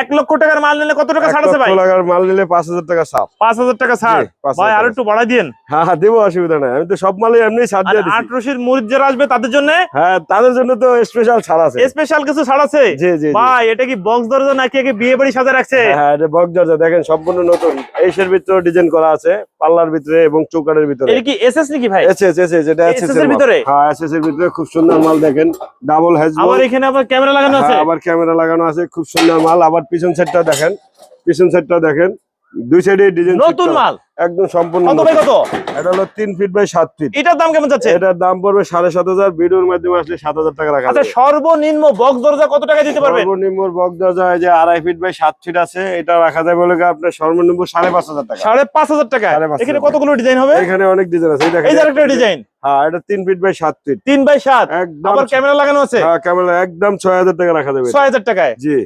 এক লক্ষ টাকার মাল নিলে কত টাকা ছাড় আছে ভাই? লক্ষ টাকার মাল নিলে পাঁচ হাজার টাকা ছাড়। পাঁচ হাজার টাকা ছাড়। জি, 5,000 ভাই আরও একটু বাড়াই দিন হ্যাঁ হ্যাঁ দেবো অসুবিধা নাই। আমি তো সব মালে এমনি ছাড় দিয়ে দিচ্ছি আট রশির মুরিদ যারা আসবে তাদের জন্য? হ্যাঁ তাদের জন্য তো স্পেশাল ছাড় আছে। স্পেশাল কিছু ছাড় আছে? জি জি। ভাই এটা কি বক্স দরজা নাকি একে বিয়ে বাড়ি সাজা রাখছে? হ্যাঁ, হ্যাঁ এটা বক দরজা। দেখেন সম্পূর্ণ নতুন। এইসের ভিতরে ডিজাইন করা আছে পাল্লার ভিতরে এবং চৌকারের ভিতরে। এটা কি এসএস নাকি ভাই? এসএস এসএস এটা এসএস এর ভিতরে? ভিতরে? হ্যাঁ এসএস এর ভিতরে খুব সুন্দর মাল দেখেন। ডাবল হ্যাজ আবার এখানে আবার ক্যামেরা লাগানো আছে? আবার ক্যামেরা লাগানো আছে খুব সুন্দর মাল। আবার পিছন সাইডটা দেখেন পিছন সাইডটা দেখেন দুই সাইডে ডিজাইন নতুন মাল? একদম সম্পূর্ণ কত ভাই কত? এটা হলো তিন ফিট বাই সাত ফিট এটার দাম কেমন যাচ্ছে? এটার দাম পড়বে সাড়ে সাত হাজার ভিডিওর মাধ্যমে আসলে সাত হাজার টাকা রাখা আচ্ছা সর্বনিম্ন বক্স দরজা কত টাকা দিতে পারবেন সর্বনিম্ন বক দরজা যে আড়াই ফিট বাই সাত ফিট আছে এটা রাখা যাবে বলে আপনার সর্বনিম্ন সাড়ে পাঁচ হাজার টাকা? সাড়ে পাঁচ হাজার টাকা? সাড়ে এখানে কতগুলো ডিজাইন হবে? এখানে অনেক ডিজাইন আছে এই দেখেন এই আরেকটা ডিজাইন হ্যাঁ এটা তিন ফিট বাই সাত ফিট তিন বাই সাত? একদম আবার ক্যামেরা লাগানো আছে? হ্যাঁ ক্যামেরা একদম ছয় হাজার টাকা রাখা যাবে ছয় হাজার টাকায়? জি।